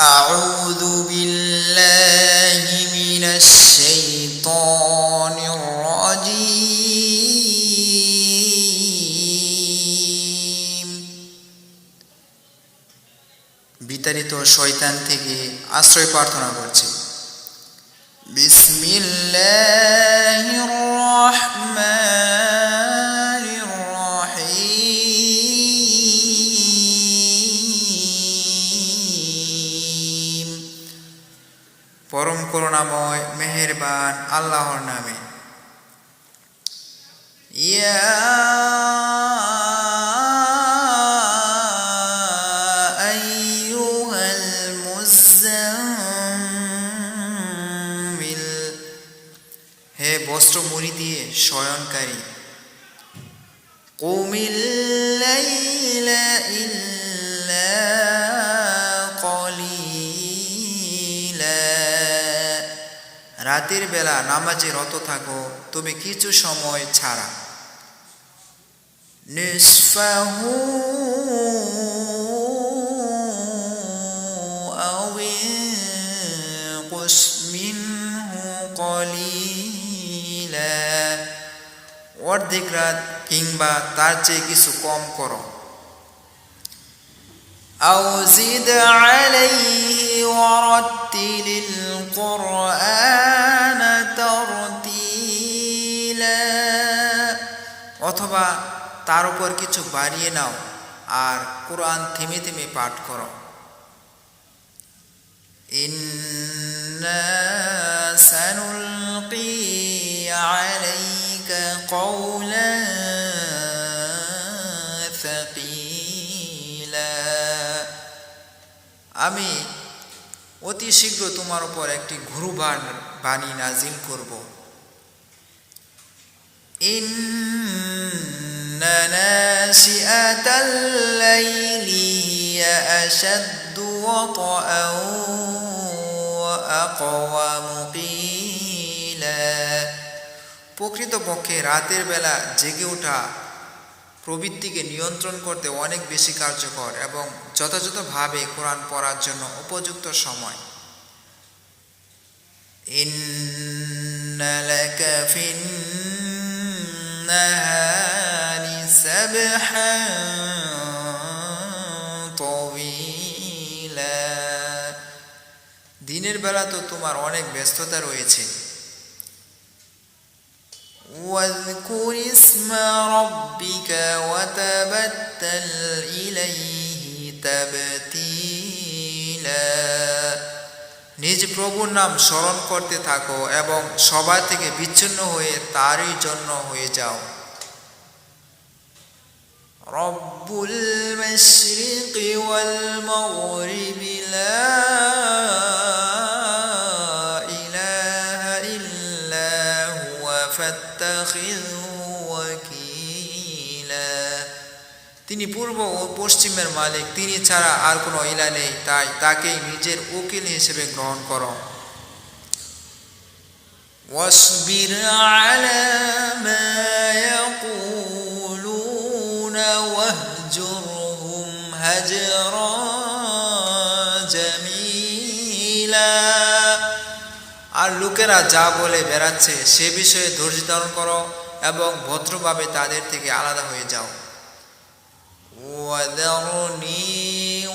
أعوذ بالله من الشيطان الرجيم বিতাড়িত শয়তান থেকে আশ্রয় প্রার্থনা করছি বিসমিল্লাহির রহমানির করুণাময় মেহেরবান আল্লাহর নামে। ইয়া আইয়ুহাল হে বস্ত্র মুড়ি দিয়ে শয়নকারী লাইলা ইল্লা রাতের বেলা নামাজে রত থাকো তুমি কিছু সময় ছাড়া নিসফাহু আও ইনকুস মিনহু কলিলা অর্ধেক রাত কিংবা তার চেয়ে কিছু কম করো أو زد عليه ورتل القرآن অথবা তার উপর কিছু বাড়িয়ে নাও আর কোরআন থেমে থেমে পাঠ করো। আমি অতি শীঘ্র তোমার উপর একটি ঘুরুবান বাণী নাজিল করব। ইন ناشئة الليل هي أشد وطئا وأقوم قيلا প্রকৃতপক্ষে রাতের বেলা জেগে ওঠা প্রবৃত্তিকে নিয়ন্ত্রণ করতে অনেক বেশি কার্যকর এবং যথাযথভাবে কোরআন পড়ার জন্য উপযুক্ত সময় إن لك في النهار سبحا طويلا দিনের বেলা তো তোমার অনেক ব্যস্ততা রয়েছে واذكر اسم ربك وتبتل إليه تبتيلا নিজ প্রভুর নাম স্মরণ করতে থাকো এবং সবার থেকে বিচ্ছিন্ন হয়ে তারই জন্য হয়ে যাও রব্বুল মাশরিকি ওয়াল মাগরিবি লা ইলাহা ইল্লা হুয়া ফাত্তাখিযহু ওয়াকিলা তিনি পূর্ব ও পশ্চিমের মালিক তিনি ছাড়া আর কোনো ইলা নেই তাই তাকেই নিজের উকিল হিসেবে গ্রহণ করো واصبر على ما هجرا جميلا আর লোকেরা যা বলে বেড়াচ্ছে সে বিষয়ে ধৈর্য ধারণ করো এবং ভদ্রভাবে তাদের থেকে আলাদা হয়ে যাও وذرني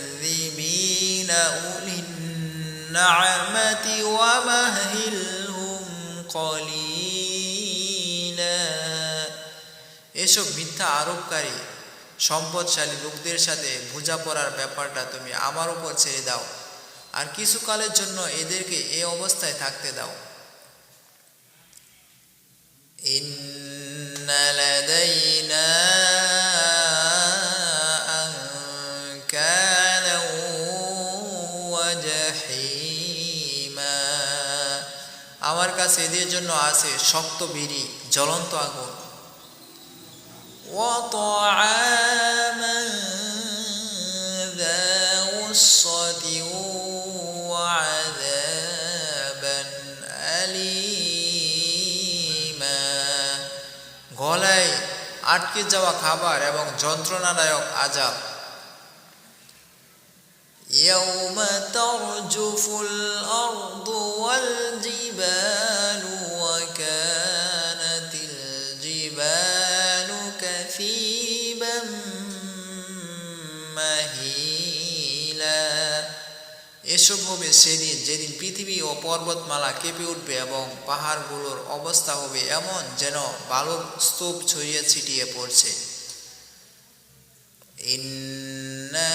والمكذبين أولي النعمة ومهلهم قليلا এসব মিথ্যা আরোপকারী সম্পদশালী লোকদের সাথে বোঝাপড়ার ব্যাপারটা তুমি আমার উপর ছেড়ে দাও। আর কিছুকালের জন্য এদেরকে এ অবস্থায় থাকতে দাও। আমার কাছে এদের জন্য আছে শক্ত বিড়ি, জ্বলন্ত আগুন। وطعاما ذا غصة وعذابا أليما গলায় আটকে যাওয়া খাবার এবং যন্ত্রণাদায়ক আজাব وترجف الأرض والجبال এসব হবে সেদিন, যেদিন পৃথিবী ও পর্বতমালা কেঁপে উঠবে এবং পাহাড়গুলোর অবস্থা হবে এমন যেন বালক স্তূপ ছড়িয়ে ছিটিয়ে পড়ছে। ইন্না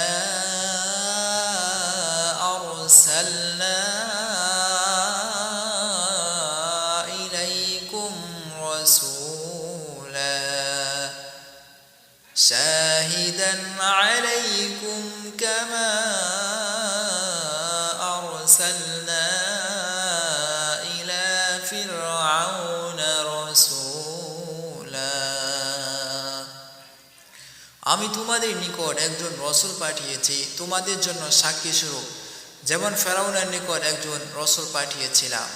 كما أرسلنا إلى فرعون رسولا আমি তোমাদের নিকট একজন রসুল পাঠিয়েছি তোমাদের জন্য সাক্ষী স্বরূপ যেমন ফেরাউনের নিকট একজন রসুল পাঠিয়েছিলাম